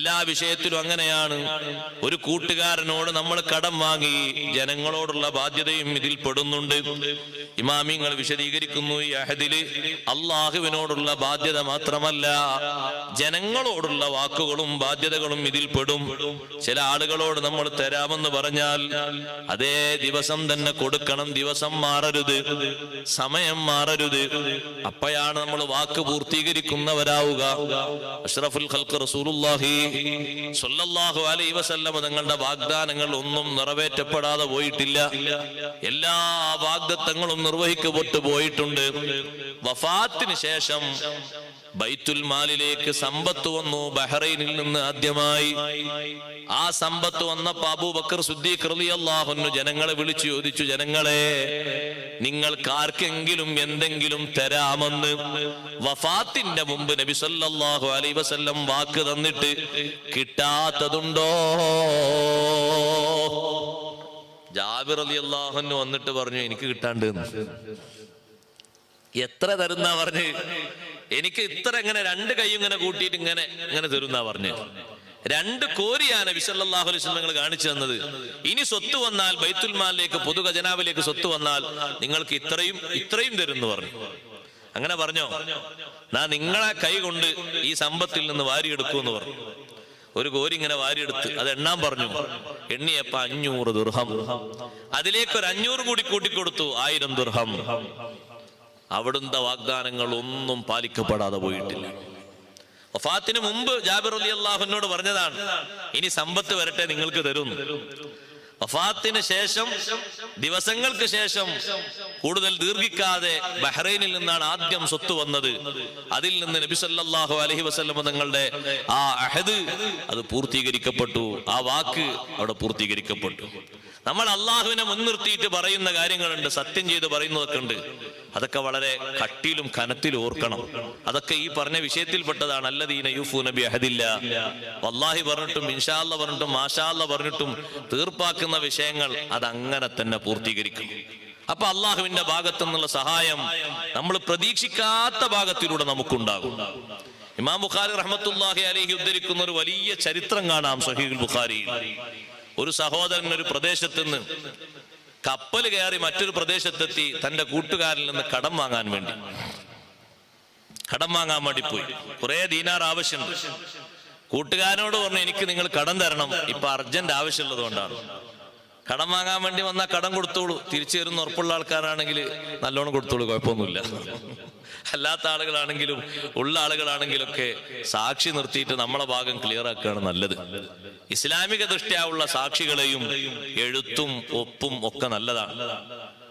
എല്ലാ വിഷയത്തിലും അങ്ങനെയാണ്. ഒരു കൂട്ടുകാരനോട് നമ്മൾ കടം വാങ്ങി ജനങ്ങളോടുള്ള ബാധ്യതയും ഇതിൽ പെടുന്നുണ്ട്. ഇമാമിങ്ങൾ വിശദീകരിക്കുന്നു ഈ അഹദിൽ അള്ളാഹുവിനോടുള്ള ബാധ്യത മാത്രമല്ല ജനങ്ങളോടുള്ള വാക്കുകളും ബാധ്യതകളും ഇതിൽ പെടും. ചില ആളുകളോട് നമ്മൾ തരാമെന്ന് പറഞ്ഞാൽ അതേ ദിവസം തന്നെ കൊടുക്കണം ദിവസം മാറരുത് സമയം മാറരുത്. അപ്പോഴാണ് നമ്മൾ വാക്ക് പൂർത്തീകരിക്കുന്നവരാവുക. അഷ്റഫുൽ ഖൽക്ക് റസൂലുള്ളാഹി സ്വല്ലല്ലാഹു അലൈഹി വസല്ലമ തങ്ങളുടെ വാഗ്ദാനങ്ങൾ ഒന്നും നിറവേറ്റപ്പെടാതെ പോയിട്ടില്ല. എല്ലാ വാഗ്ദത്തങ്ങളും നിർവഹിക്കപ്പെട്ടു പോയിട്ടുണ്ട്. വഫാത്തിന് ശേഷം ബൈത്തുൽ മാലിലേക്ക് സമ്പത്ത് വന്നു ബഹ്റൈനിൽ നിന്ന് ആദ്യമായി ആ സമ്പത്ത് വന്നപ്പോ അബൂബക്കർ സുദ്ദീഖ് അൻഹു ജനങ്ങളെ വിളിച്ചു ചോദിച്ചു ജനങ്ങളെ നിങ്ങൾ ആർക്കെങ്കിലും എന്തെങ്കിലും തരാമെന്ന് വഫാത്തിന്റെ മുമ്പ് നബി സല്ലല്ലാഹു അലൈഹി വസല്ലം വാക്ക് തന്നിട്ട് കിട്ടാത്തതുണ്ടോ ജാബിർ റളിയല്ലാഹുന്നു വന്നിട്ട് പറഞ്ഞു എനിക്ക് കിട്ടാണ്ട്. എത്ര തരുന്ന പറഞ്ഞ്? എനിക്ക് ഇത്ര ഇങ്ങനെ രണ്ട് കൈ ഇങ്ങനെ കൂട്ടിയിട്ട് ഇങ്ങനെ ഇങ്ങനെ തരുന്ന പറഞ്ഞ്. രണ്ട് കോരിയാണ് വിസല്ലാഹു അലൈഹി നിങ്ങൾ കാണിച്ചു തന്നത്. ഇനി സ്വത്ത് വന്നാൽ ബൈത്തുൽമാലിലേക്ക് പൊതു ഖജനാവിലേക്ക് സ്വത്ത് വന്നാൽ നിങ്ങൾക്ക് ഇത്രയും ഇത്രയും തരുന്നു പറഞ്ഞു. അങ്ങനെ പറഞ്ഞോ? നാ നിങ്ങളെ കൈ കൊണ്ട് ഈ സമ്പത്തിൽ നിന്ന് വാരിയെടുക്കൂ എന്ന് പറഞ്ഞു. ഒരു കോരി ഇങ്ങനെ വാരിയെടുത്ത് അത് എണ്ണാൻ പറഞ്ഞു. എണ്ണിയപ്പ അഞ്ഞൂറ് ദുർഹം. അതിലേക്ക് ഒരു അഞ്ഞൂറ് കൂടി കൂട്ടിക്കൊടുത്തു ആയിരം ദുർഹം. അവിടുത്തെ വാഗ്ദാനങ്ങൾ ഒന്നും പാലിക്കപ്പെടാതെ പോയിട്ടില്ല. വഫാത്തിന് മുമ്പ് ജാബിർ അലി അള്ളാഹുനോട് പറഞ്ഞതാണ് ഇനി സമ്പത്ത് വരട്ടെ നിങ്ങൾക്ക് തരുന്നു വഫാത്തിന് ശേഷം ദിവസങ്ങൾക്ക് ശേഷം കൂടുതൽ ദീർഘിക്കാതെ ബഹ്റൈനിൽ നിന്നാണ് ആദ്യം സ്വത്ത് വന്നത്. അതിൽ നിന്ന് നബി സല്ലല്ലാഹു അലൈഹി വസല്ലം തങ്ങളുടെ ആ അഹദ് അത് പൂർത്തീകരിക്കപ്പെട്ടു. ആ വാക്ക് അവിടെ പൂർത്തീകരിക്കപ്പെട്ടു. നമ്മൾ അള്ളാഹുവിനെ മുൻനിർത്തിയിട്ട് പറയുന്ന കാര്യങ്ങളുണ്ട് സത്യം ചെയ്ത് പറയുന്നതൊക്കെ ഉണ്ട്. അതൊക്കെ വളരെ കട്ടിയിലും കനത്തിലും ഓർക്കണം. അതൊക്കെ ഈ പറഞ്ഞ വിഷയത്തിൽപ്പെട്ടതാണ്. അല്ലദീന യൂഫു നബി അഹദില്ല വല്ലാഹി പറഞ്ഞിട്ടും ഇൻഷാല്ല പറഞ്ഞിട്ടും മാഷാല്ല പറഞ്ഞിട്ടും തീർപ്പാക്കുന്ന വിഷയങ്ങൾ അതങ്ങനെ തന്നെ പൂർത്തീകരിക്കും. അപ്പൊ അള്ളാഹുവിന്റെ ഭാഗത്തു നിന്നുള്ള സഹായം നമ്മൾ പ്രതീക്ഷിക്കാത്ത ഭാഗത്തിലൂടെ നമുക്കുണ്ടാകും. ഇമാം ബുഖാരി റഹ്മത്തുല്ലാഹി അലഹി ഉദ്ധരിക്കുന്ന ഒരു വലിയ ചരിത്രം കാണാം സഹീൽ ബുഖാരി ഒരു സഹോദരൻ ഒരു പ്രദേശത്ത് നിന്ന് കപ്പൽ കയറി മറ്റൊരു പ്രദേശത്തെത്തി തന്റെ കൂട്ടുകാരിൽ നിന്ന് കടം വാങ്ങാൻ വേണ്ടി. കടം വാങ്ങാൻ വേണ്ടി പോയി. കുറെ ദീനാർ ആവശ്യമുണ്ട്. കൂട്ടുകാരനോട് പറഞ്ഞു എനിക്ക് നിങ്ങൾ കടം തരണം. ഇപ്പൊ അർജന്റ് ആവശ്യമുള്ളത് കൊണ്ടാണ്. കടം വാങ്ങാൻ വേണ്ടി വന്നാൽ കടം കൊടുത്തോളൂ. തിരിച്ചു തരുന്ന ഉറപ്പുള്ള ആൾക്കാരാണെങ്കിൽ നല്ലോണം കൊടുത്തോളൂ കുഴപ്പമൊന്നുമില്ല. അല്ലാത്ത ആളുകളാണെങ്കിലും ഉള്ള ആളുകളാണെങ്കിലൊക്കെ സാക്ഷി നിർത്തിയിട്ട് നമ്മളെ ഭാഗം ക്ലിയർ ആക്കുകയാണ് നല്ലത്. ഇസ്ലാമിക ദൃഷ്ടിയാവുള്ള സാക്ഷികളെയും എഴുത്തും ഒപ്പും ഒക്കെ നല്ലതാണ്.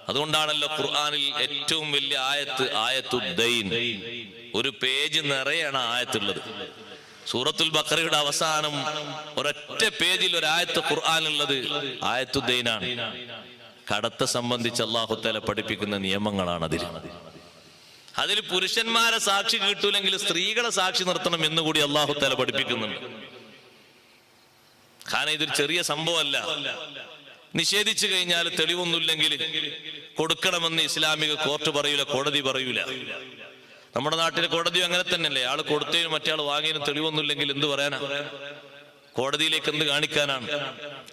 അതുകൊണ്ടാണല്ലോ ഖുർആാനിൽ ഏറ്റവും വലിയ ആയത്ത് ആയത്തുദ്ദൈൻ ഒരു പേജ് നിറയാണ് ആയത്തുള്ളത്. സൂറത്തുൽ ബക്കറയുടെ അവസാനം ഒരൊറ്റ പേജിൽ ഒരായത്ത് ഖുർആാനുള്ളത് ആയത്തുദ്ദൈനാണ് കടത്തെ സംബന്ധിച്ച് അള്ളാഹുത്തല പഠിപ്പിക്കുന്ന നിയമങ്ങളാണ് അതിൽ അതിൽ പുരുഷന്മാരെ സാക്ഷി കിട്ടൂലെങ്കിൽ സ്ത്രീകളെ സാക്ഷി നിർത്തണം എന്ന് കൂടി അള്ളാഹു തല പഠിപ്പിക്കുന്നുണ്ട്. കാരണം ഇതൊരു ചെറിയ സംഭവമല്ല. നിഷേധിച്ചു കഴിഞ്ഞാൽ തെളിവൊന്നുമില്ലെങ്കിൽ കൊടുക്കണമെന്ന് ഇസ്ലാമിക കോർട്ട് പറയൂല കോടതി പറയൂല. നമ്മുടെ നാട്ടിലെ കോടതി അങ്ങനെ തന്നെയല്ലേ? ആൾ കൊടുത്തതിനും മറ്റേ ആൾ വാങ്ങിയതിനും തെളിവൊന്നുമില്ലെങ്കിൽ എന്ത് പറയാനാ? കോടതിയിലേക്ക് എന്ത് കാണിക്കാനാണ്?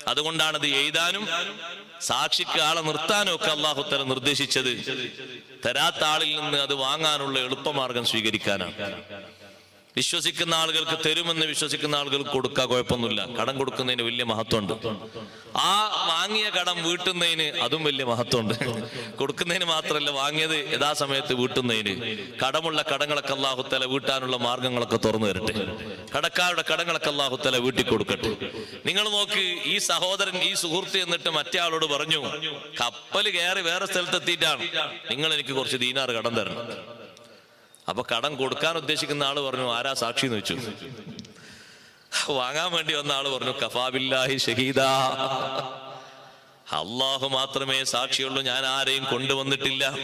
അതുകൊണ്ടാണ് ഇത് എഴുതാനും സാക്ഷിക്ക് ആളെ നിർത്താനും ഒക്കെ അള്ളാഹുത്തല നിർദ്ദേശിച്ചത്. തരാത്ത ആളിൽ നിന്ന് അത് വാങ്ങാനുള്ള എളുപ്പമാർഗം സ്വീകരിക്കാനാണ്. വിശ്വസിക്കുന്ന ആളുകൾക്ക് തരുമെന്ന് വിശ്വസിക്കുന്ന ആളുകൾക്ക് കൊടുക്കുക കുഴപ്പമൊന്നുമില്ല. കടം കൊടുക്കുന്നതിന് വലിയ മഹത്വമുണ്ട്. ആ വാങ്ങിയ കടം വീട്ടുന്നതിന് അതും വലിയ മഹത്വമുണ്ട്. കൊടുക്കുന്നതിന് മാത്രമല്ല വാങ്ങിയത് യഥാസമയത്ത് വീട്ടുന്നതിന്. കടമുള്ള കടങ്ങളൊക്കെ അള്ളാഹുത്തല വീട്ടാനുള്ള മാർഗങ്ങളൊക്കെ തുറന്നു തരട്ടെ. കടക്കാരുടെ കടങ്ങളൊക്കെ അള്ളാഹുത്തല വീട്ടിൽ കൊടുക്കട്ടെ. നിങ്ങൾ നോക്ക് ഈ സഹോദരൻ ഈ സുഹൃത്ത് എന്നിട്ട് മറ്റേ ആളോട് പറഞ്ഞു കപ്പൽ കയറി വേറെ സ്ഥലത്തെത്തിയിട്ടാണ്. നിങ്ങൾ എനിക്ക് കുറച്ച് ദീനാറ് കടം തരണം. അപ്പൊ കടം കൊടുക്കാൻ ഉദ്ദേശിക്കുന്ന ആൾ പറഞ്ഞു ആരാ സാക്ഷി എന്ന് വെച്ചു? വാങ്ങാൻ വേണ്ടി വന്ന ആൾ പറഞ്ഞു കഫാബില്ലാഹി ഷഹീദ. അള്ളാഹു മാത്രമേ സാക്ഷിയുള്ളൂ ഞാൻ ആരെയും കൊണ്ടുവന്നിട്ടില്ല.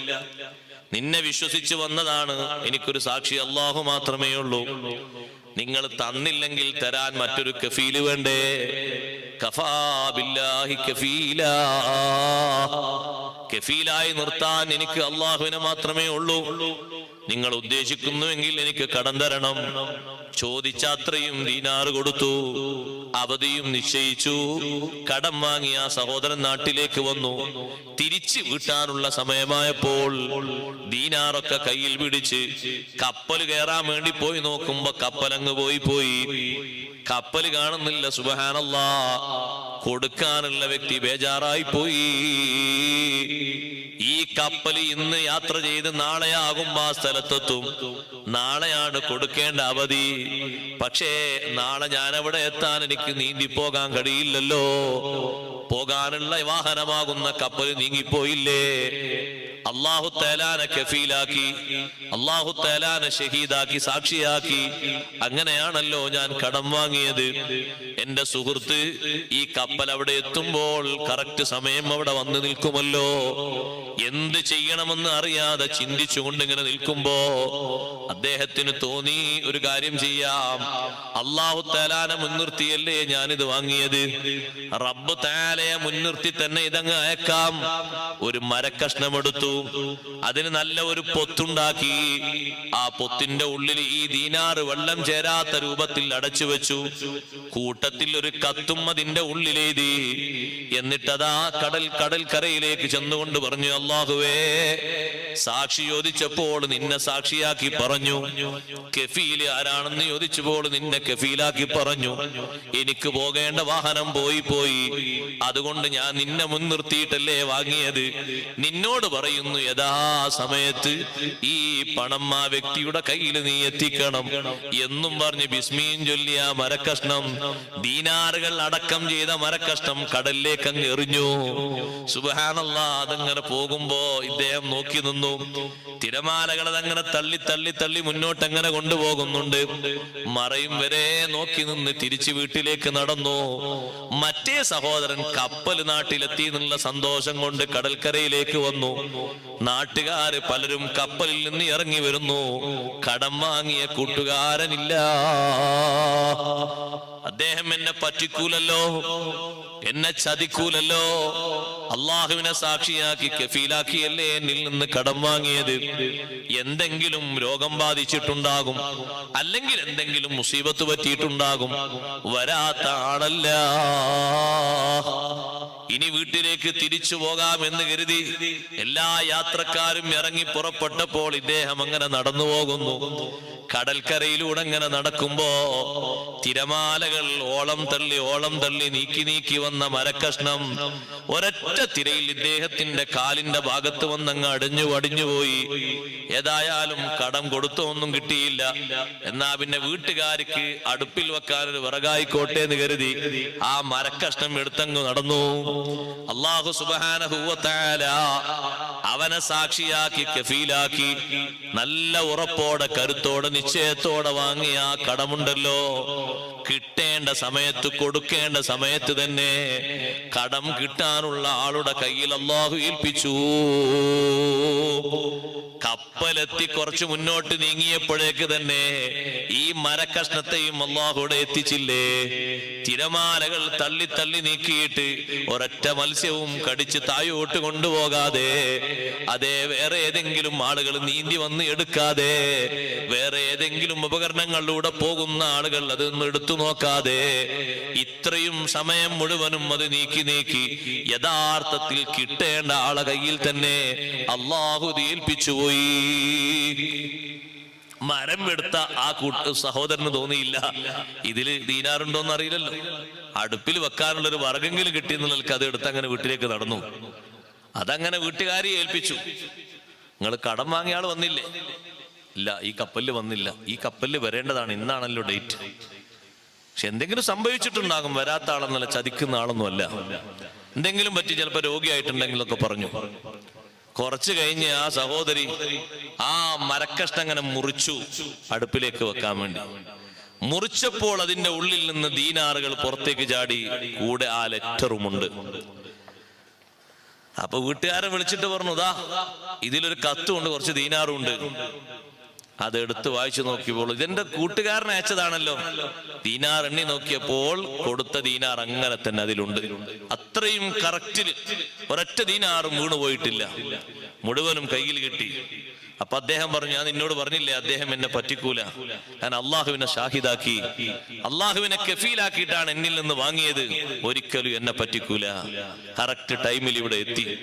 നിന്നെ വിശ്വസിച്ചു വന്നതാണ് എനിക്കൊരു സാക്ഷി അള്ളാഹു മാത്രമേ ഉള്ളൂ. നിങ്ങൾ തന്നില്ലെങ്കിൽ തരാൻ മറ്റൊരു കഫീൽ വേണ്ടേ? കഫാബില്ലാഹി കഫീല. കഫീലായി നിർത്താൻ എനിക്ക് അള്ളാഹുവിനെ മാത്രമേ ഉള്ളൂ. നിങ്ങൾ ഉദ്ദേശിക്കുന്നുവെങ്കിൽ എനിക്ക് കടം തരണം. ചോദിച്ചാത്രയും ദീനാറ് കൊടുത്തു. അവധിയും നിശ്ചയിച്ചു. കടം വാങ്ങിയ സഹോദരൻ നാട്ടിലേക്ക് വന്നു. തിരിച്ചു വിട്ടാനുള്ള സമയമായപ്പോൾ ദീനാറൊക്കെ കയ്യിൽ പിടിച്ച് കപ്പൽ കയറാൻ വേണ്ടി പോയി നോക്കുമ്പോ കപ്പലങ്ങ് പോയി പോയി. കപ്പൽ കാണുന്നില്ല സുബഹാനല്ല. കൊടുക്കാനുള്ള വ്യക്തി ബേജാറായി പോയി. ഈ കപ്പൽ ഇന്ന് യാത്ര ചെയ്ത് നാളെയാകും ആ സ്ഥലത്തെത്തും. നാളെയാണ് കൊടുക്കേണ്ട അവധി. പക്ഷേ നാളെ ഞാൻ അവിടെ എത്താൻ എനിക്ക് നീന്തി പോകാൻ കഴിയില്ലല്ലോ. പോകാനുള്ള വാഹനമാകുന്ന കപ്പൽ നീങ്ങിപ്പോയില്ലേ? അള്ളാഹു തേലാനെ കഫീലാക്കി അള്ളാഹു തേലാനെ ഷഹീദാക്കി സാക്ഷിയാക്കി. അങ്ങനെയാണല്ലോ ഞാൻ കടം വാങ്ങിയത്. എന്റെ സുഹൃത്ത് ഈ കപ്പൽ അവിടെ എത്തുമ്പോൾ കറക്റ്റ് സമയം അവിടെ വന്നു നിൽക്കുമല്ലോ. എന്ത് ചെയ്യണമെന്ന് അറിയാതെ ചിന്തിച്ചുകൊണ്ട് ഇങ്ങനെ നിൽക്കുമ്പോ അദ്ദേഹത്തിന് തോന്നി ഒരു കാര്യം ചെയ്യാം. അള്ളാഹു തേലാനെ മുൻനിർത്തിയല്ലേ ഞാനിത് വാങ്ങിയത്? റബ്ബ് തേലയെ മുൻനിർത്തി തന്നെ ഇതങ്ങ് അയക്കാം. ഒരു മരക്കഷ്ണം എടുത്തു. അതിന് നല്ല ഒരു പൊത്തുണ്ടാക്കി. ആ പൊത്തിന്റെ ഉള്ളിൽ ഈ ദീനാറ് വെള്ളം ചേരാത്ത രൂപത്തിൽ അടച്ചു വെച്ചു. കൂട്ടത്തിൽ ഒരു കത്തും അതിന്റെ ഉള്ളിലെഴുതി എന്നിട്ടതാ കടൽ കടൽ കരയിലേക്ക് ചെന്നുകൊണ്ട് പറഞ്ഞു അള്ളാഹുവേ സാക്ഷി ചോദിച്ചപ്പോൾ നിന്നെ സാക്ഷിയാക്കി പറഞ്ഞു. കെഫീൽ ആരാണെന്ന് ചോദിച്ചപ്പോൾ നിന്നെ കെഫീലാക്കി പറഞ്ഞു. എനിക്ക് പോകേണ്ട വാഹനം പോയി പോയി. അതുകൊണ്ട് ഞാൻ നിന്നെ മുൻനിർത്തിയിട്ടല്ലേ വാങ്ങിയത്? നിന്നോട് പറയുന്നു യഥാ സമയത്ത് ഈ പണം ആ വ്യക്തിയുടെ കയ്യിൽ നീ എത്തിക്കണം എന്നും പറഞ്ഞ് ബിസ്മീൻ ചൊല്ലിയ മരക്കഷ്ണം ദീനാറുകൾ അടക്കം ചെയ്ത മരക്കഷ്ണം കടലിലേക്ക് അങ്ങ് എറിഞ്ഞു. സുബഹാനല്ല അതങ്ങനെ പോകുമ്പോ ഇദ്ദേഹം നോക്കി നിന്നു. തിരമാലകൾ അതങ്ങനെ തള്ളി തള്ളി തള്ളി മുന്നോട്ട് അങ്ങനെ കൊണ്ടുപോകുന്നുണ്ട്. മറയും വരെ നോക്കി നിന്ന് തിരിച്ചു വീട്ടിലേക്ക് നടന്നു. മറ്റേ സഹോദരൻ കപ്പൽ നാട്ടിലെത്തി എന്നുള്ള സന്തോഷം കൊണ്ട് കടൽക്കരയിലേക്ക് വന്നു. നാട്ടുകാര് പലരും കപ്പലിൽ നിന്ന് ഇറങ്ങി വരുന്നു. കടം വാങ്ങിയ കൂട്ടുകാരനില്ല. അദ്ദേഹം എന്നെ പറ്റിക്കൂലല്ലോ. എന്നെ ചതിക്കൂലല്ലോ. അള്ളാഹുവിനെ സാക്ഷിയാക്കി കഫീലാക്കിയല്ലേ എന്നിൽ നിന്ന് കടം വാങ്ങിയത്? എന്തെങ്കിലും രോഗം ബാധിച്ചിട്ടുണ്ടാകും അല്ലെങ്കിൽ എന്തെങ്കിലും മുസീബത്ത് പറ്റിയിട്ടുണ്ടാകും. വരാത്ത ആളല്ല. ഇനി വീട്ടിലേക്ക് തിരിച്ചു പോകാമെന്ന് കരുതി എല്ലാ യാത്രക്കാരും ഇറങ്ങി പുറപ്പെട്ടപ്പോൾ ഇദ്ദേഹം അങ്ങനെ നടന്നു പോകുന്നു. കടൽക്കരയിലൂടെ അങ്ങനെ നടക്കുമ്പോ തിരമാലകൾ ഓളം തള്ളി ഓളം തള്ളി നീക്കി നീക്കി വന്ന മരക്കഷ്ണം ഒരൊറ്റ തിരയിൽ ഇദ്ദേഹത്തിന്റെ കാലിന്റെ ഭാഗത്ത് വന്നങ്ങ് അടിഞ്ഞു അടിഞ്ഞുപോയി ഏതായാലും കടം കൊടുത്തോ ഒന്നും കിട്ടിയില്ല. എന്നാ പിന്നെ വീട്ടുകാർക്ക് അടുപ്പിൽ വെക്കാൻ ഒരു വിറകായിക്കോട്ടെ എന്ന് കരുതി. ആ മരക്കഷ്ണം എടുത്തങ്ങ് നടന്നു. അള്ളാഹു സുബാനഹുവത്താല അവനെ സാക്ഷിയാക്കി കഫീലാക്കി നല്ല ഉറപ്പോടെ കരുത്തോടെ നിശ്ചയത്തോടെ വാങ്ങിയ ആ കടമുണ്ടല്ലോ. കിട്ടേണ്ട സമയത്ത് കൊടുക്കേണ്ട സമയത്ത് തന്നെ കടം കിട്ടാനുള്ള ആളുടെ കയ്യിൽ അള്ളാഹു ഏൽപ്പിച്ചു. കപ്പലെത്തി കുറച്ച് മുന്നോട്ട് നീങ്ങിയപ്പോഴേക്ക് തന്നെ ഈ മരക്കഷ്ണത്തെയും അള്ളാഹുടെ എത്തിച്ചില്ലേ? തിരമാലകൾ തള്ളി തള്ളി നീക്കിയിട്ട് ഒരൊറ്റ മത്സ്യവും കടിച്ച് തായോട്ട് കൊണ്ടുപോകാതെ അതേ വേറെ ഏതെങ്കിലും ആളുകൾ നീന്തി വന്ന് എടുക്കാതെ വേറെ ഏതെങ്കിലും ഉപകരണങ്ങളിലൂടെ പോകുന്ന ആളുകൾ അതൊന്നും എടുത്തു നോക്കാതെ ഇത്രയും സമയം മുഴുവനും അത് നീക്കി നീക്കി യഥാർത്ഥത്തിൽ കിട്ടേണ്ട ആളെ കയ്യിൽ തന്നെ അള്ളാഹു ഏൽപ്പിച്ചു മരം എടുത്ത ആ കൂട്ട് സഹോദരന് തോന്നിയില്ല. ഇതിൽ ദീനാറുണ്ടോന്ന് അറിയില്ലല്ലോ അടുപ്പിൽ വെക്കാനുള്ള ഒരു വർഗെങ്കിലും കിട്ടിയെന്നുള്ളവർക്ക് അത് എടുത്ത് അങ്ങനെ വീട്ടിലേക്ക് നടന്നു. അതങ്ങനെ വീട്ടുകാരി ഏൽപ്പിച്ചു. നിങ്ങൾ കടം വാങ്ങിയ ആൾ വന്നില്ലേ? ഇല്ല ഈ കപ്പലിൽ വന്നില്ല. ഈ കപ്പലിൽ വരേണ്ടതാണ്. ഇന്നാണല്ലോ ഡേറ്റ്. പക്ഷെ എന്തെങ്കിലും സംഭവിച്ചിട്ടുണ്ടാകും. വരാത്ത ആളെന്നല്ല ചതിക്കുന്ന ആളൊന്നും അല്ല എന്തെങ്കിലും പറ്റി ചിലപ്പോ രോഗിയായിട്ടുണ്ടെങ്കിലൊക്കെ പറഞ്ഞു. കുറച്ച് കഴിഞ്ഞ് ആ സഹോദരി ആ മരക്കഷ്ടം അങ്ങനെ മുറിച്ചു അടുപ്പിലേക്ക് വെക്കാൻ വേണ്ടി. മുറിച്ചപ്പോൾ അതിന്റെ ഉള്ളിൽ നിന്ന് ദീനാറുകൾ പുറത്തേക്ക് ചാടി കൂടെ ആ ലെറ്ററുമുണ്ട്. അപ്പൊ വീട്ടുകാരെ വിളിച്ചിട്ട് പറഞ്ഞു ദാ ഇതിലൊരു കത്തുണ്ട് കുറച്ച് ദീനാറുണ്ട്. അത് എടുത്ത് വായിച്ചു നോക്കിയപ്പോൾ ഇതെന്റെ കൂട്ടുകാരൻ അയച്ചതാണല്ലോ. ദീനാർ എണ്ണി നോക്കിയപ്പോൾ കൊടുത്ത ദീനാർ അങ്ങനെ തന്നെ അതിലുണ്ട്. അത്രയും കറക്റ്റിൽ ഒരൊറ്റ ദീനാറും വീണു പോയിട്ടില്ല. മുഴുവനും കയ്യിൽ കിട്ടി. അപ്പൊ അദ്ദേഹം പറഞ്ഞു ഞാൻ നിന്നോട് പറഞ്ഞില്ലേ അദ്ദേഹം എന്നെ പറ്റിക്കൂല. ഞാൻ അള്ളാഹുവിനെ ഷാഹിദാക്കി. അള്ളാഹുവിനെ കഫീലാക്കിയിട്ടാണ് എന്നിൽ നിന്ന് വാങ്ങിയത്. ഒരിക്കലും എന്നെ പറ്റിക്കൂല. കറക്റ്റ് ടൈമിൽ ഇവിടെ എത്തി.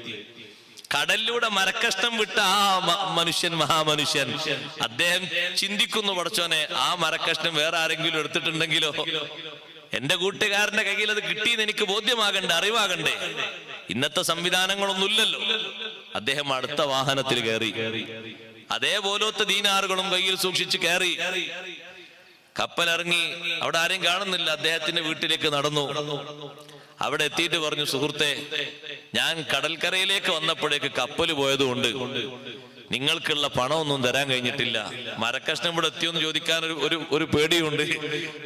കടലിലൂടെ മരക്കഷ്ടം വിട്ട ആ മനുഷ്യൻ മഹാമനുഷ്യൻ. അദ്ദേഹം ചിന്തിക്കുന്നു പടച്ചോനെ ആ മരക്കഷ്ടം വേറെ ആരെങ്കിലും എടുത്തിട്ടുണ്ടെങ്കിലോ? എന്റെ കൂട്ടുകാരന്റെ കയ്യിൽ അത് കിട്ടിയെന്ന് എനിക്ക് ബോധ്യമാകണ്ടേ അറിവാകണ്ടേ? ഇന്നത്തെ സംവിധാനങ്ങളൊന്നുമില്ലല്ലോ. അദ്ദേഹം അടുത്ത വാഹനത്തിൽ കയറി. അതേപോലത്തെ ദീനാറുകളും കയ്യിൽ സൂക്ഷിച്ച് കയറി. കപ്പലിറങ്ങി അവിടെ ആരെയും കാണുന്നില്ല. അദ്ദേഹത്തിന്റെ വീട്ടിലേക്ക് നടന്നു. അവിടെ എത്തിയിട്ട് പറഞ്ഞു സുഹൃത്തെ ഞാൻ കടൽക്കരയിലേക്ക് വന്നപ്പോഴേക്ക് കപ്പൽ പോയതുകൊണ്ട് നിങ്ങൾക്കുള്ള പണമൊന്നും തരാൻ കഴിഞ്ഞിട്ടില്ല. മരക്കഷ്ണം ഇവിടെ എത്തിയെന്ന് ചോദിക്കാൻ ഒരു ഒരു പേടിയുണ്ട്.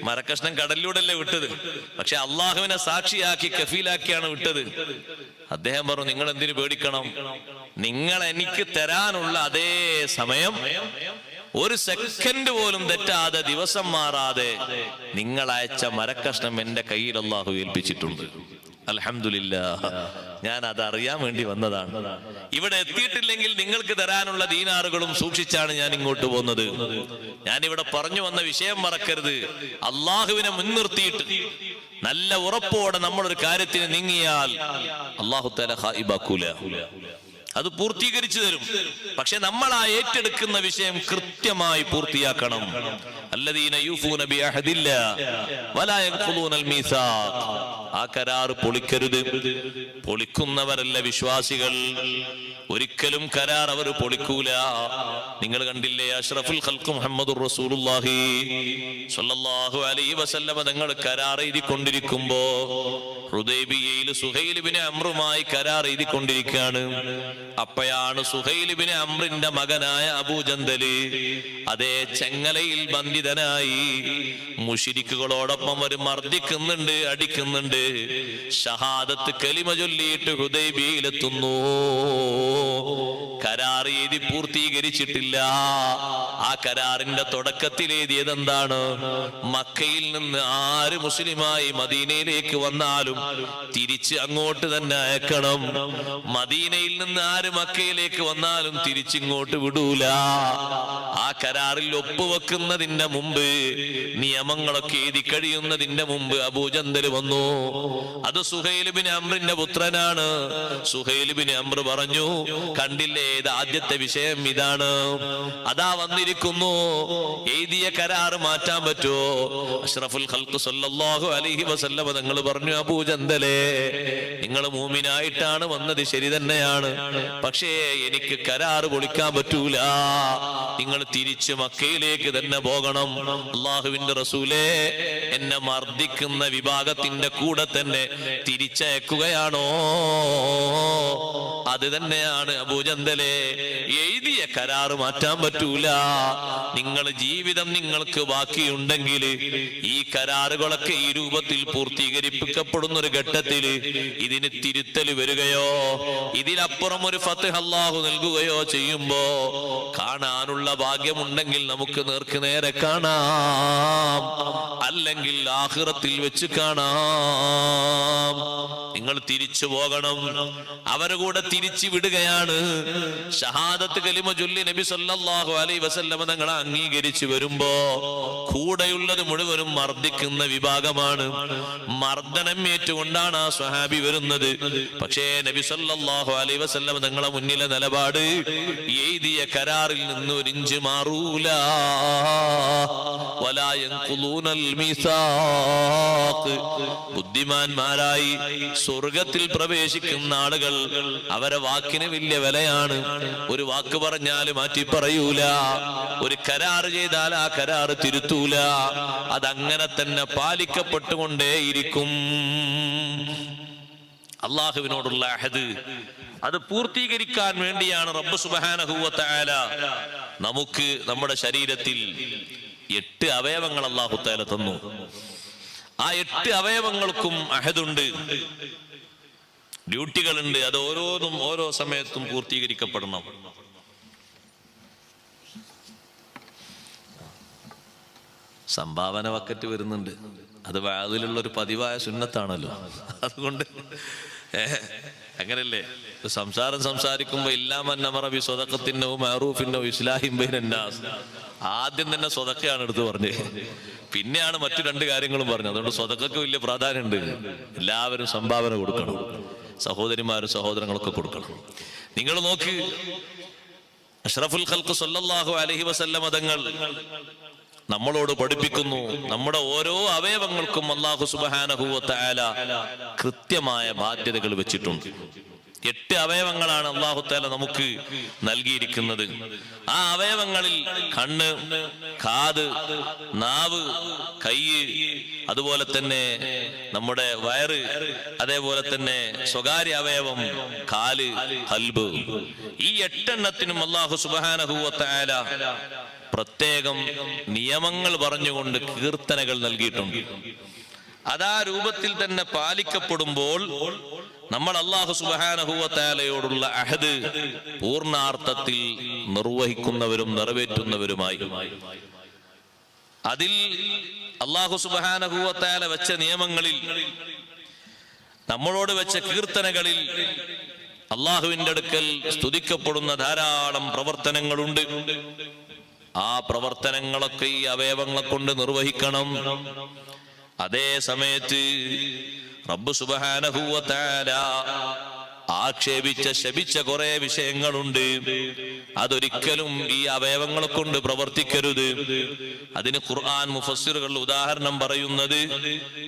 മരക്കഷ്ണം കടലിലൂടെ അല്ലേ വിട്ടത്? പക്ഷെ അള്ളാഹുവിനെ സാക്ഷിയാക്കി കഫീലാക്കിയാണ് വിട്ടത്. അദ്ദേഹം പറഞ്ഞു നിങ്ങൾ എന്തിനു പേടിക്കണം? നിങ്ങൾ എനിക്ക് തരാനുള്ള അതേ സമയം ഒരു സെക്കൻഡ് പോലും തെറ്റാതെ ദിവസം മാറാതെ നിങ്ങൾ അയച്ച മരക്കഷ്ണം എന്റെ കയ്യിൽ അള്ളാഹു ഏൽപ്പിച്ചിട്ടുണ്ട്. അലഹമില്ല ഞാൻ അത് അറിയാൻ വേണ്ടി വന്നതാണ്. ഇവിടെ എത്തിയിട്ടില്ലെങ്കിൽ നിങ്ങൾക്ക് തരാനുള്ള ദീനാറുകളും സൂക്ഷിച്ചാണ് ഞാൻ ഇങ്ങോട്ട് പോകുന്നത്. ഞാൻ ഇവിടെ പറഞ്ഞു വന്ന വിഷയം മറക്കരുത്. അള്ളാഹുവിനെ മുൻനിർത്തിയിട്ട് നല്ല ഉറപ്പോടെ നമ്മളൊരു കാര്യത്തിന് നീങ്ങിയാൽ അള്ളാഹു തല ഹായിബാക്കൂല. അത് പൂർത്തീകരിച്ചു തരും. പക്ഷെ നമ്മൾ ആ ഏറ്റെടുക്കുന്ന വിഷയം കൃത്യമായി പൂർത്തിയാക്കണം. അല്ലദീന യൂഫൂന ബിഅഹദില്ല വലാ യൻഖുദൂനൽ മീസാഖ് ആ കരാർ പൊളിക്കരുത്. പൊളിക്കുന്നവരല്ല വിശ്വാസികൾ. ഒരിക്കലും കരാർ അവർ പൊളിക്കൂല. നിങ്ങൾ കണ്ടില്ലേ അഷ്റഫുൽ ഖൽഖ് മുഹമ്മദുർ റസൂലുള്ളാഹി സ്വല്ലല്ലാഹു അലൈഹി വസല്ലമ തങ്ങൾ കരാർ എഴുതിക്കൊണ്ടിരിക്കുമ്പോ ഹുദൈബിയയിൽ സുഹൈൽ ഇബ്നു അമ്രുമായി കരാർ എഴുതിക്കൊണ്ടിരിക്കുകയാണ്. അപ്പോഴാണ് ഇബ്നു അമ്രിന്റെ മകനായ അബൂജന്തൽ അതേ ചെങ്ങലയിൽ ബന്ധിതനായി മുഷിരിക്കുകളോടൊപ്പം അവർ മർദ്ദിക്കുന്നുണ്ട് അടിക്കുന്നുണ്ട്. ഷഹാദത്ത് കലിമ ചൊല്ലിയിട്ട് ഹൃദയബിയിലെത്തുന്നു കരാർ എഴുതി പൂർത്തീകരിച്ചിട്ടില്ല. ആ കരാറിന്റെ തുടക്കത്തിൽ എഴുതിയത് എന്താണ് മക്കയിൽ നിന്ന് ആര് മുസ്ലിമായി മദീനയിലേക്ക് വന്നാലും തിരിച്ച് അങ്ങോട്ട് തന്നെ അയക്കണം. മദീനയിൽ നിന്ന് ആര് മക്കയിലേക്ക് വന്നാലും തിരിച്ചിങ്ങോട്ട് വിടൂല. ആ കരാറിൽ ഒപ്പുവെക്കുന്നതിന്റെ മുമ്പ് നിയമങ്ങളൊക്കെ എഴുതി കഴിയുന്നതിന്റെ മുമ്പ് അബൂജന്തൽ വന്നു. അത് സുഹൈലുബിൻ അമ്രിന്റെ പുത്രനാണ്. സുഹൈലുബിൻ അമ്ര പറഞ്ഞു കണ്ടില്ലേ ഇത് ആദ്യത്തെ വിഷയം ഇതാണ്. അതാ വന്നിരിക്കുന്നു. എഴുതിയ കരാറ് മാറ്റാൻ പറ്റുമോ? അഷ്റഫുൽ ഖൽക്ക് സല്ലല്ലാഹു അലൈഹി വസല്ലമ നിങ്ങൾ പറഞ്ഞു അബൂജന്തലേ നിങ്ങൾ മൂമിനായിട്ടാണ് വന്നത് ശരി തന്നെയാണ്. പക്ഷേ എനിക്ക് കരാറ് പൊളിക്കാൻ പറ്റൂല. നിങ്ങൾ തിരിച്ചു മക്കയിലേക്ക് തന്നെ പോകണം. അള്ളാഹുവിന്റെ റസൂലേ എന്നെ മർദ്ദിക്കുന്ന വിഭാഗത്തിന്റെ കൂടെ തന്നെ തിരിച്ചയക്കുകയാണോ? അത് തന്നെയാണ് അബൂജന്തലെ എഴുതിയ കരാറ് മാറ്റാൻ പറ്റൂല. നിങ്ങൾ ജീവിതം നിങ്ങൾക്ക് ബാക്കിയുണ്ടെങ്കിൽ ഈ കരാറുകളൊക്കെ ഈ രൂപത്തിൽ പൂർത്തീകരിപ്പിക്കപ്പെടുന്ന ഒരു ഘട്ടത്തിൽ ഇതിന് തിരുത്തൽ വരികയോ ഇതിലപ്പുറം ഒരു ഫത്ത് അള്ളാഹു നൽകുകയോ ചെയ്യുമ്പോ കാണാനുള്ള ഭാഗ്യമുണ്ടെങ്കിൽ നമുക്ക് നേർക്ക് നേരെ കാണാം. അല്ലെങ്കിൽ ആഹ്റത്തിൽ വെച്ച് കാണാം. നിങ്ങൾ തിരിച്ചു പോകണം. അവരെ കൂടെ തിരിച്ചു വിടുകയാണ്. ഷഹാദത്ത് കലിമ ചൊല്ലി നബി സല്ലാഹു അലൈ വസല്ലമ തങ്ങളെ അംഗീകരിച്ചു വരുമ്പോ കൂടെയുള്ളത് മുഴുവനും മർദ്ദിക്കുന്ന വിഭാഗമാണ്. മർദ്ദനം ഏറ്റുകൊണ്ടാണ് ആ സ്വഹാബി വരുന്നത്. പക്ഷേ നബി സല്ലാഹു അലൈ വസല്ലമ തങ്ങളെ മുന്നിലെ നിലപാട് എഴുതിയ കരാറിൽ നിന്ന് ഒരു ഇഞ്ച് മാറൂല. ബുദ്ധിമാന്മാരായി സ്വർഗത്തിൽ പ്രവേശിക്കുന്ന ആളുകൾ അവരെ വാക്കിന് വലിയ വിലയാണ്. ഒരു വാക്ക് പറഞ്ഞാൽ മാറ്റി പറയൂല. ഒരു കരാർ ചെയ്താൽ ആ കരാർ തിരുത്തൂല. അതങ്ങനെ തന്നെ പാലിക്കപ്പെട്ടുകൊണ്ടേയിരിക്കും. അള്ളാഹുവിനോടുള്ള അഹദ്. അത് പൂർത്തീകരിക്കാൻ വേണ്ടിയാണ് റബ്ബ് സുബാനഹുവ നമുക്ക് നമ്മുടെ ശരീരത്തിൽ എട്ട് അവയവങ്ങൾ അള്ളാഹു തല തന്നു. ആ എട്ട് അവയവങ്ങൾക്കും അഹദുണ്ട്. ഡ്യൂട്ടികളുണ്ട്. അത് ഓരോന്നും ഓരോ സമയത്തും പൂർത്തീകരിക്കപ്പെടണം. സംഭാവന വക്കറ്റ് വരുന്നുണ്ട്. അത് വാതിലുള്ള ഒരു പതിവായ സുന്നത്താണല്ലോ. അതുകൊണ്ട് അങ്ങനല്ലേ? സംസാരം സംസാരിക്കുമ്പോ ഇല്ലാമന്നമറബി സ്വതക്കത്തിനോ മാറൂഫിനോ ഇസ്ലാഹിം ബൈനന്നാസ് ആദ്യം തന്നെ സ്വതക്കയാണ് എടുത്തു പറഞ്ഞത് പിന്നെയാണ് മറ്റു രണ്ട് കാര്യങ്ങളും പറഞ്ഞത്. അതുകൊണ്ട് സ്വതക്കക്ക് വലിയ പ്രാധാന്യമുണ്ട്. എല്ലാവരും സംഭാവന കൊടുക്കണം. സഹോദരിമാരും സഹോദരങ്ങളൊക്കെ കൊടുക്കണം. നിങ്ങൾ നോക്ക് അഷ്റഫുൽ ഖൽക്ക് സല്ലല്ലാഹു അലഹി വസല്ല തങ്ങൾ നമ്മളോട് പഠിപ്പിക്കുന്നു. നമ്മുടെ ഓരോ അവയവങ്ങൾക്കും അള്ളാഹു സുബാനഹുവല കൃത്യമായ ബാധ്യതകൾ വെച്ചിട്ടുണ്ട്. എട്ട് അവയവങ്ങളാണ് അള്ളാഹു താല നമുക്ക് നൽകിയിരിക്കുന്നത്. ആ അവയവങ്ങളിൽ കണ്ണ് കാത് നാവ് കയ്യ് അതുപോലെ തന്നെ നമ്മുടെ വയറ് അതേപോലെ തന്നെ സ്വകാര്യ അവയവം കാൽ ഹൽബ്. ഈ എട്ടെണ്ണത്തിനും അള്ളാഹു സുബാനഹുവല പ്രത്യേകം നിയമങ്ങൾ പറഞ്ഞുകൊണ്ട് കീർത്തനകൾ നൽകിയിട്ടുണ്ട്. അതാ രൂപത്തിൽ തന്നെ പാലിക്കപ്പെടുമ്പോൾ നമ്മൾ അള്ളാഹു സുബാനഹുവത്താലയോടുള്ള അഹദ് പൂർണാർത്ഥത്തിൽ നിർവഹിക്കുന്നവരും നിറവേറ്റുന്നവരുമായി. അതിൽ അള്ളാഹു സുബാനഹുവത്താല വെച്ച നിയമങ്ങളിൽ നമ്മളോട് വെച്ച കീർത്തനകളിൽ അള്ളാഹുവിന്റെ അടുക്കൽ സ്തുതിക്കപ്പെടുന്ന ധാരാളം പ്രവർത്തനങ്ങളുണ്ട്. ആ പ്രവർത്തനങ്ങളൊക്കെ ഈ അവയവങ്ങളെ കൊണ്ട് നിർവഹിക്കണം. അതേ സമയത്ത് റബ്ബ് സുബാനഹൂവത്താല ആക്ഷേപിച്ച ശപിച്ച കുറെ വിഷയങ്ങളുണ്ട്. അതൊരിക്കലും ഈ അവയവങ്ങളെ കൊണ്ട് പ്രവർത്തിക്കരുത്. അതിന് ഖുർആൻ മുഫസ്സിറുകൾ ഉദാഹരണം പറയുന്നത്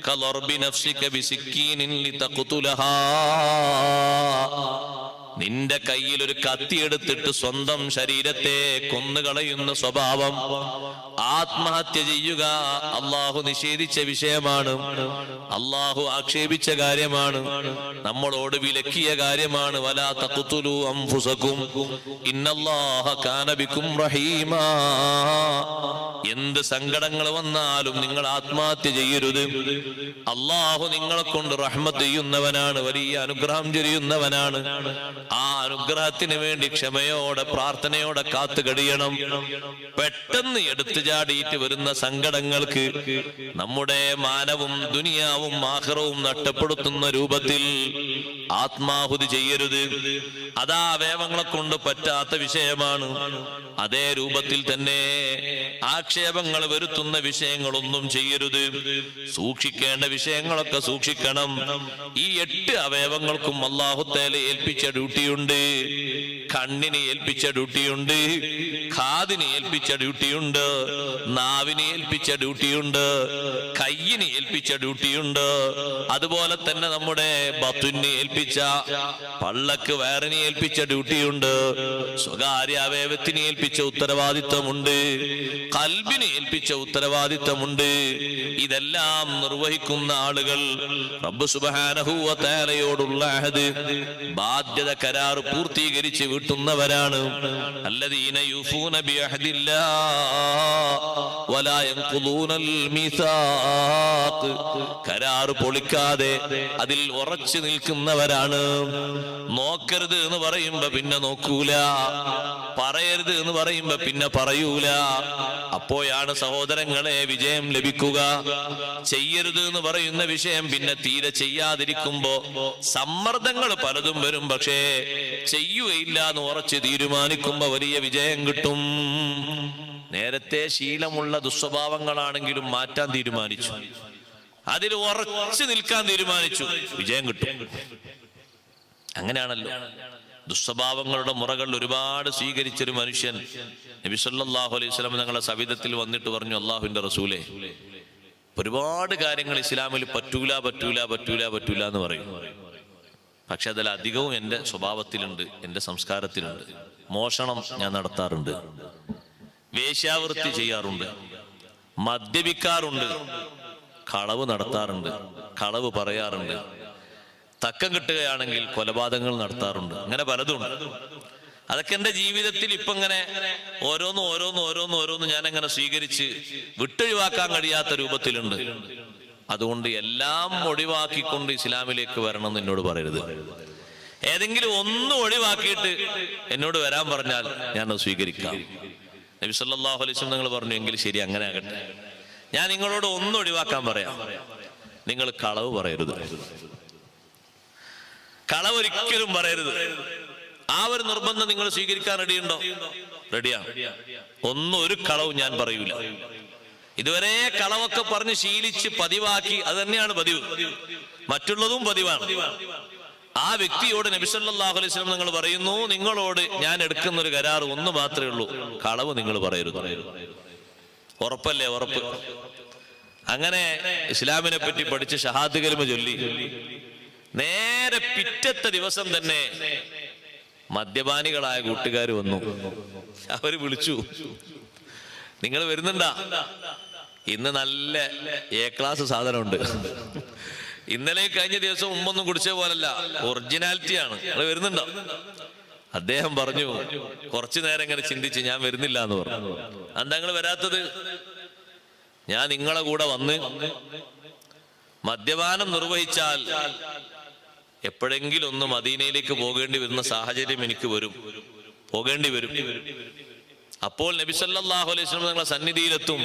കലർബി നഫ്സിക ബിസിക്കീനിൻ ലിതഖ്തുലഹാ. നിന്റെ കയ്യിൽ ഒരു കത്തി എടുത്തിട്ട് സ്വന്തം ശരീരത്തെ കൊന്നുകളയുന്ന സ്വഭാവം ആത്മഹത്യ ചെയ്യുക അള്ളാഹു നിഷേധിച്ച വിഷയമാണ്. അള്ളാഹു ആക്ഷേപിച്ച കാര്യമാണ്. നമ്മളോട് വിലക്കിയ കാര്യമാണ്. വലാ തഖ്തുലു അൻഫുസകും ഇന്നല്ലാഹ കാനബിക്കും റഹീമാ. എന്ത് സങ്കടങ്ങൾ വന്നാലും നിങ്ങൾ ആത്മഹത്യ ചെയ്യരുത്. അള്ളാഹു നിങ്ങളെ കൊണ്ട് റഹ്മത്ത് ചെയ്യുന്നവനാണ്. വലിയ അനുഗ്രഹം ചൊരിയുന്നവനാണ്. ആ അനുഗ്രഹത്തിന് വേണ്ടി ക്ഷമയോടെ പ്രാർത്ഥനയോടെ കാത്തു കഴിയണം പെട്ടെന്ന് എടുത്തു ചാടിയിട്ട് വരുന്ന സങ്കടങ്ങൾക്ക് നമ്മുടെ മാനവും ദുനിയാവും ആഹ്റവും നഷ്ടപ്പെടുത്തുന്ന രൂപത്തിൽ ആത്മാഹുതി ചെയ്യരുത്. അതാ അവയവങ്ങളെ കൊണ്ട് പറ്റാത്ത വിഷയമാണ്. അതേ രൂപത്തിൽ തന്നെ ആക്ഷേപങ്ങൾ വരുത്തുന്ന വിഷയങ്ങളൊന്നും ചെയ്യരുത്. സൂക്ഷിക്കേണ്ട വിഷയങ്ങളൊക്കെ സൂക്ഷിക്കണം. ഈ എട്ട് അവയവങ്ങൾക്കും അള്ളാഹുത്തേലെ ഏൽപ്പിച്ച ഡ്യൂട്ടിയുണ്ട്. കണ്ണിന് ഏൽപ്പിച്ച ഡ്യൂട്ടിയുണ്ട്. കാതിന് ഏൽപ്പിച്ച ഡ്യൂട്ടിയുണ്ട്. നാവിന് ഏൽപ്പിച്ച ഡ്യൂട്ടിയുണ്ട്. കയ്യിന് ഏൽപ്പിച്ച ഡ്യൂട്ടിയുണ്ട്. അതുപോലെ തന്നെ നമ്മുടെ ബത്തുന് ഏൽപ്പിച്ച പള്ളക്ക് വയറിനെ ഏൽപ്പിച്ച ഡ്യൂട്ടിയുണ്ട്. സ്വകാര്യ അവയവത്തിന് ഏൽപ്പിച്ച ഉത്തരവാദിത്വമുണ്ട്. കൽബിന് ഏൽപ്പിച്ച ഉത്തരവാദിത്വമുണ്ട്. ഇതെല്ലാം നിർവഹിക്കുന്ന ആളുകൾ റബ്ബ് സുബഹാനഹുവ തേലയോടുള്ള ബാധ്യത കരാർ പൂർത്തീകരിച്ച് വീട്ടുന്നവരാണ്. അല്ലദീന യൂഫൂന വലാ കരാർ പൊളിക്കാതെ അതിൽ ഉറച്ചു നിൽക്കുന്നവരാണ്. നോക്കരുത് എന്ന് പറയുമ്പോ പിന്നെ നോക്കൂല. പറയരുത് എന്ന് പറയുമ്പോ പിന്നെ പറയൂല. അപ്പോഴാണ് സഹോദരങ്ങളെ വിജയം ലഭിക്കുക. ചെയ്യരുത് എന്ന് പറയുന്ന വിഷയം പിന്നെ തീരെ ചെയ്യാതിരിക്കുമ്പോ സമ്മർദ്ദങ്ങൾ പലതും വരും. പക്ഷേ ചെയ്യുകയില്ല എന്ന് ഉറച്ച് തീരുമാനിക്കുമ്പോ വലിയ വിജയം കിട്ടും. നേരത്തെ ശീലമുള്ള ദുസ്വഭാവങ്ങളാണെങ്കിലും മാറ്റാൻ തീരുമാനിച്ചു. അതിൽ ഉറച്ചു നിൽക്കാൻ തീരുമാനിച്ചു. വിജയം കിട്ടും. അങ്ങനെയാണല്ലോ. ദുസ്വഭാവങ്ങളുടെ മുറകൾ ഒരുപാട് സ്വീകരിച്ചൊരു മനുഷ്യൻ. നബി സല്ലല്ലാഹു അലൈഹി സ്വലം ഞങ്ങളുടെ സവിധത്തിൽ വന്നിട്ട് പറഞ്ഞു അള്ളാഹുവിന്റെ റസൂലെ ഒരുപാട് കാര്യങ്ങൾ ഇസ്ലാമിൽ പറ്റൂല പറ്റൂല പറ്റൂല പറ്റൂല എന്ന് പറയും. പക്ഷെ അതിൽ അധികവും എന്റെ സ്വഭാവത്തിലുണ്ട് എന്റെ സംസ്കാരത്തിലുണ്ട്. മോഷണം ഞാൻ നടത്താറുണ്ട്. വേശ്യാവൃത്തി ചെയ്യാറുണ്ട്. മദ്യപിക്കാറുണ്ട്. കളവ് നടത്താറുണ്ട്. കളവ് പറയാറുണ്ട്. തക്കം കിട്ടുകയാണെങ്കിൽ കൊലപാതകങ്ങൾ നടത്താറുണ്ട്. അങ്ങനെ പലതുണ്ട് അതൊക്കെ എന്റെ ജീവിതത്തിൽ ഇപ്പൊ ഇങ്ങനെ ഓരോന്നും ഓരോന്നും ഓരോന്നും ഓരോന്നും ഞാൻ അങ്ങനെ സ്വീകരിച്ച് വിട്ടൊഴിവാക്കാൻ കഴിയാത്ത രൂപത്തിലുണ്ട്. അതുകൊണ്ട് എല്ലാം ഒഴിവാക്കിക്കൊണ്ട് ഇസ്ലാമിലേക്ക് വരണം എന്ന് എന്നോട് പറയരുത്. ഏതെങ്കിലും ഒന്ന് ഒഴിവാക്കിയിട്ട് എന്നോട് വരാൻ പറഞ്ഞാൽ ഞാൻ അത് സ്വീകരിക്കാം. നബി സല്ലാഹു അലൈസ് നിങ്ങൾ പറഞ്ഞു എങ്കിൽ ശരി അങ്ങനെ ആകട്ടെ. ഞാൻ നിങ്ങളോട് ഒന്ന് ഒഴിവാക്കാൻ പറയാം. നിങ്ങൾ കളവ് പറയരുത്. കളവ് ഒരിക്കലും പറയരുത്. ആ ഒരു നിർബന്ധം നിങ്ങൾ സ്വീകരിക്കാൻ റെഡിയുണ്ടോ റെഡിയാ ഒന്നും ഒരു കളവും ഞാൻ പറയൂല. ഇതുവരെ കളവൊക്കെ പറഞ്ഞ് ശീലിച്ച് പതിവാക്കി അത് തന്നെയാണ് പതിവ്. മറ്റുള്ളതും പതിവാണ്. ആ വ്യക്തിയോട് നബിസല്ലാഹു അലൈഹി നിങ്ങൾ പറയുന്നു നിങ്ങളോട് ഞാൻ എടുക്കുന്ന ഒരു കരാർ ഒന്ന് മാത്രമേ ഉള്ളൂ. കളവ് നിങ്ങൾ പറയരുത്. ഉറപ്പല്ലേ ഉറപ്പ്? അങ്ങനെ ഇസ്ലാമിനെ പറ്റി പഠിച്ച് ഷഹാദ് ചൊല്ലി. നേരെ പിറ്റത്തെ ദിവസം തന്നെ മദ്യപാനികളായ കൂട്ടുകാർ വന്നു. അവർ വിളിച്ചു. നിങ്ങൾ വരുന്നുണ്ടാ? ഇന്ന് നല്ല എ ക്ലാസ് സാധനമുണ്ട്. ഇന്നലെ കഴിഞ്ഞ ദിവസം ഉമ്മൊന്നും കുടിച്ച പോലല്ല ഒറിജിനാലിറ്റിയാണ്. നിങ്ങൾ വരുന്നുണ്ടോ? അദ്ദേഹം പറഞ്ഞു കുറച്ചു നേരം ഇങ്ങനെ ചിന്തിച്ച് ഞാൻ വരുന്നില്ല എന്ന് പറഞ്ഞു എന്താ വരാത്തത്? ഞാൻ നിങ്ങളെ കൂടെ വന്ന് മദ്യപാനം നിർവഹിച്ചാൽ എപ്പോഴെങ്കിലും ഒന്ന് മദീനയിലേക്ക് പോകേണ്ടി വരുന്ന സാഹചര്യം എനിക്ക് വരും. പോകേണ്ടി വരും. അപ്പോൾ നബി സല്ലല്ലാഹു അലൈഹി നിങ്ങളെ സന്നിധിയിലെത്തും.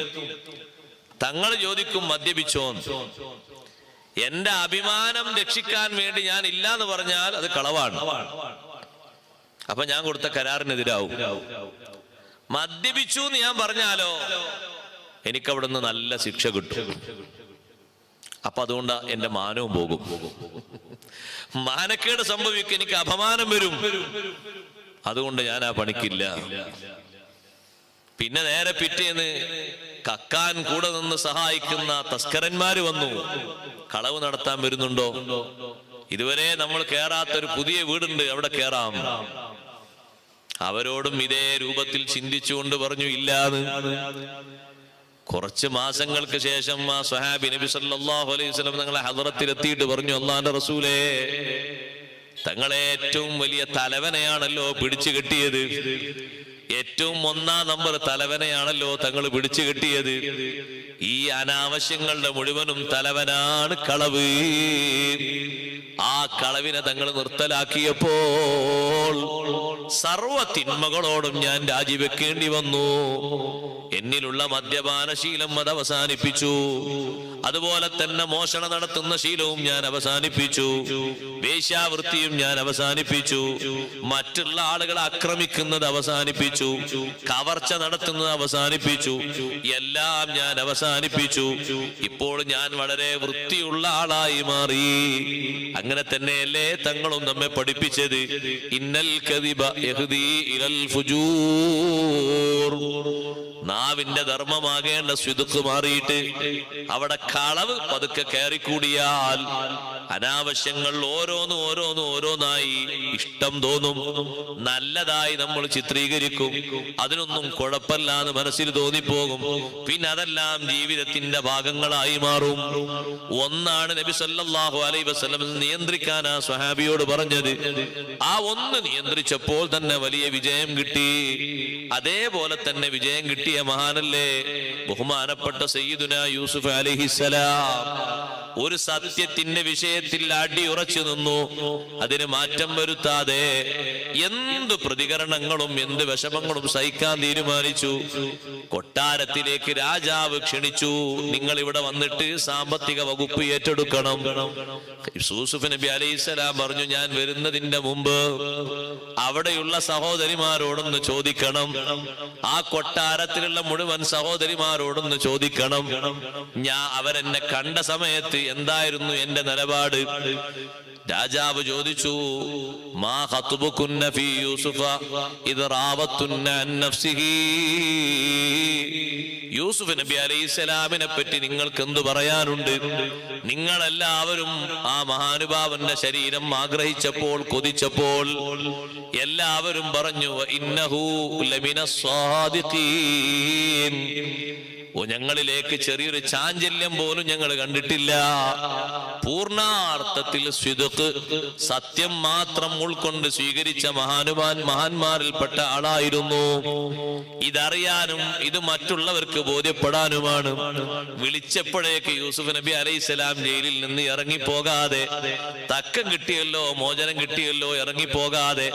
തങ്ങൾ ചോദിക്കും മദ്യപിച്ചോ എന്റെ അഭിമാനം രക്ഷിക്കാൻ വേണ്ടി ഞാൻ ഇല്ല എന്ന് പറഞ്ഞാൽ അത് കളവാണ്. അപ്പൊ ഞാൻ കൊടുത്ത കരാറിനെതിരാവും. മദ്യപിച്ചു എന്ന് ഞാൻ പറഞ്ഞാലോ എനിക്കവിടുന്ന് നല്ല ശിക്ഷ കിട്ടും. അപ്പൊ അതുകൊണ്ട് എന്റെ മാനവും പോകും. മാനക്കേട് സംഭവിക്കും എനിക്ക് അപമാനം വരും. അതുകൊണ്ട് ഞാൻ ആ പണിക്കില്ല. പിന്നെ നേരെ പിറ്റേന്ന് കക്കാൻ കൂടെ നിന്ന് സഹായിക്കുന്ന തസ്കരന്മാര് വന്നു. കളവ് നടത്താൻ വരുന്നുണ്ടോ? ഇതുവരെ നമ്മൾ കേറാത്ത ഒരു പുതിയ വീടുണ്ട് അവിടെ കേറാം. അവരോടും ഇതേ രൂപത്തിൽ ചിന്തിച്ചുകൊണ്ട് പറഞ്ഞു ഇല്ലാന്ന്. കുറച്ച് മാസങ്ങൾക്ക് ശേഷം ആ സ്വഹാബി നബി സല്ലല്ലാഹു അലൈഹി വസല്ലം തങ്ങളെ ഹദറത്തിൽ എത്തിയിട്ട് പറഞ്ഞു അള്ളാന്റെ റസൂലേ തങ്ങളെ ഏറ്റവും വലിയ തലവനെയാണല്ലോ പിടിച്ചു കെട്ടിയത്. ഏറ്റവും ഒന്നാം നമ്പർ തലവനെയാണല്ലോ തങ്ങൾ പിടിച്ചു കിട്ടിയത്. ഈ അനാവശ്യങ്ങളുടെ മുഴുവനും തലവനാണ് കളവ്. ആ കളവിനെ തങ്ങൾ നിർത്തലാക്കിയപ്പോൾ സർവ തിന്മകളോടും ഞാൻ രാജിവെക്കേണ്ടി വന്നു. എന്നിലുള്ള മദ്യപാന ശീലം അത് അവസാനിപ്പിച്ചു. അതുപോലെ തന്നെ മോഷണം നടത്തുന്ന ശീലവും ഞാൻ അവസാനിപ്പിച്ചു. വേശ്യാവൃത്തിയും ഞാൻ അവസാനിപ്പിച്ചു. മറ്റുള്ള ആളുകളെ ആക്രമിക്കുന്നത് അവസാനിപ്പിച്ചു. കവർച്ച നടത്തുന്നത് അവസാനിപ്പിച്ചു. എല്ലാം ഞാൻ അവസാനിപ്പിച്ചു. ഇപ്പോൾ ഞാൻ വളരെ വൃത്തിയുള്ള ആളായി മാറി. അങ്ങനെ തന്നെയല്ലേ തങ്ങളും നമ്മെ പഠിപ്പിച്ചത്. ഇന്നൽ കദിബ يهدي إلى الفجور. നാവിന്റെ ധർമ്മമാകേണ്ട സ്വിതുക്ക് മാറിയിട്ട് അവിടെ കളവ് പതുക്കെ കയറിക്കൂടിയാൽ അനാവശ്യങ്ങൾ ഓരോന്നും ഓരോന്നും ഓരോന്നായി ഇഷ്ടം തോന്നും. നല്ലതായി നമ്മൾ ചിത്രീകരിക്കും. അതിനൊന്നും കുഴപ്പമില്ല എന്ന് മനസ്സിൽ തോന്നിപ്പോകും. പിന്നെ അതെല്ലാം ജീവിതത്തിന്റെ ഭാഗങ്ങളായി മാറും. ഒന്നാണ് നബി സല്ലല്ലാഹു അലൈഹി വസല്ലം നിയന്ത്രിക്കാൻ ആ സ്വഹാബിയോട് പറഞ്ഞത്. ആ ഒന്ന് നിയന്ത്രിച്ചപ്പോൾ തന്നെ വലിയ വിജയം കിട്ടി. അതേപോലെ തന്നെ വിജയം കിട്ടിയ മഹാനല്ലേ? ബഹുമാനപ്പെട്ട സയ്യിദുന യൂസുഫ് അലിഹിസലാം ഒരു സത്യത്തിന്റെ വിഷയത്തിൽ അടിയുറച്ചു നിന്നു. അതിന് മാറ്റം വരുത്താതെ എന്ത് പ്രതികരണങ്ങളും എന്ത് വിഷമങ്ങളും സഹിക്കാൻ തീരുമാനിച്ചു. കൊട്ടാരത്തിലേക്ക് രാജാവ് ക്ഷണിച്ചു. നിങ്ങൾ ഇവിടെ വന്നിട്ട് സാമ്പത്തിക വകുപ്പ് ഏറ്റെടുക്കണം. യൂസുഫ് നബി അലൈഹിസ്സലാം പറഞ്ഞു ഞാൻ വരുന്നതിന്റെ മുമ്പ് അവിടെയുള്ള സഹോദരിമാരോടൊന്ന് ചോദിക്കണം. ആ കൊട്ടാരത്തിലുള്ള മുഴുവൻ സഹോദരിമാരോടൊന്ന് ചോദിക്കണം. ഞാൻ അവരെന്നെ കണ്ട സമയത്ത് എന്തായിരുന്നു എന്റെ നിലപാട്? രാജാവ് ചോദിച്ചു മാ ഫീ യൂസുഫ? യൂസുഫ് നബി അലൈഹിസ്സലാമിനെ പറ്റി നിങ്ങൾക്ക് എന്തു പറയാനുണ്ട്? നിങ്ങളെല്ലാവരും ആ മഹാനുഭാവന്റെ ശരീരം ആഗ്രഹിച്ചപ്പോൾ കൊതിച്ചപ്പോൾ എല്ലാവരും പറഞ്ഞു ഇന്നഹു ലമിന ഞങ്ങളിലേക്ക് ചെറിയൊരു ചാഞ്ചല്യം പോലും ഞങ്ങൾ കണ്ടിട്ടില്ല. പൂർണാർത്ഥത്തിൽ സ്വിതുക്ക് സത്യം മാത്രം ഉൾക്കൊണ്ട് സ്വീകരിച്ച മഹാനുമാൻ മഹാന്മാരിൽപ്പെട്ട ആളായിരുന്നു. ഇതറിയാനും ഇത് മറ്റുള്ളവർക്ക് ബോധ്യപ്പെടാനുമാണ്. വിളിച്ചപ്പോഴേക്ക് യൂസുഫ് നബി അലൈഹിസ്സലാം ജയിലിൽ നിന്ന് ഇറങ്ങിപ്പോകാതെ തക്കം കിട്ടിയല്ലോ മോചനം കിട്ടിയല്ലോ ഇറങ്ങിപ്പോകാതെ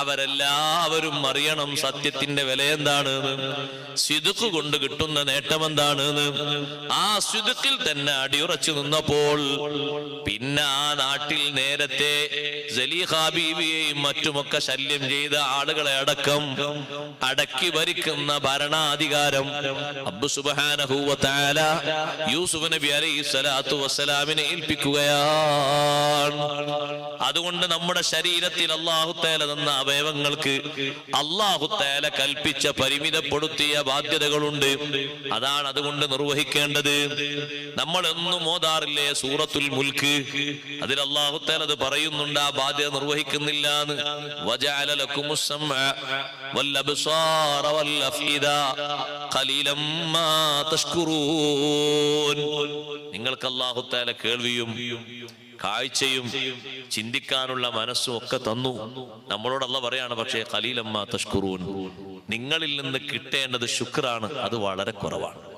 അവരെല്ലാവരും അറിയണം സത്യത്തിന്റെ വില എന്താണ് സിതുക്ക് കൊണ്ട് കിട്ടുന്ന നേട്ടം നേട്ടം എന്താണ് ആ സുതുക്കിൽ തന്നെ അടിയുറച്ചു നിന്നപ്പോൾ പിന്നെ ആ നാട്ടിൽ നേരത്തെ ജലീഹാബീബിയെയും മറ്റുമൊക്കെ ശല്യം ചെയ്ത ആളുകളെ അടക്കം അടക്കി ഭരിക്കുന്ന ഭരണാധികാരം അബ്ബു സുബാനഹൂവത്താല യൂസുഫ് നബി അലൈഹി സ്വലാത്തു വസ്സലാമിനെ ഏൽപ്പിക്കുകയാണ്. അതുകൊണ്ട് നമ്മുടെ ശരീരത്തിൽ അള്ളാഹുത്തേല തന്ന അവയവങ്ങൾക്ക് അള്ളാഹുത്തേല കൽപ്പിച്ച പരിമിതപ്പെടുത്തിയ ബാധ്യതകളുണ്ട്. അതാണ് അതുകൊണ്ട് നിർവഹിക്കേണ്ടത്. നമ്മൾ എന്നും ഓതാറില്ലേ സൂറത്തുൽ മുൽക്ക്? അതിൽ അള്ളാഹുത്തേൻ അത് പറയുന്നുണ്ട് ആ ബാധ്യത നിർവഹിക്കുന്നില്ല നിങ്ങൾക്ക് അള്ളാഹുത്തേല കേൾവിയും കാഴ്ചയും ചിന്തിക്കാനുള്ള മനസ്സും ഒക്കെ തന്നു. നമ്മളോടല്ല പറയാണ് പക്ഷേ ഖലീലമ്മ തഷ്കുറൂൻ നിങ്ങളിൽ നിന്ന് കിട്ടേണ്ടത് ശുക്രാണ് അത് വളരെ കുറവാണ്.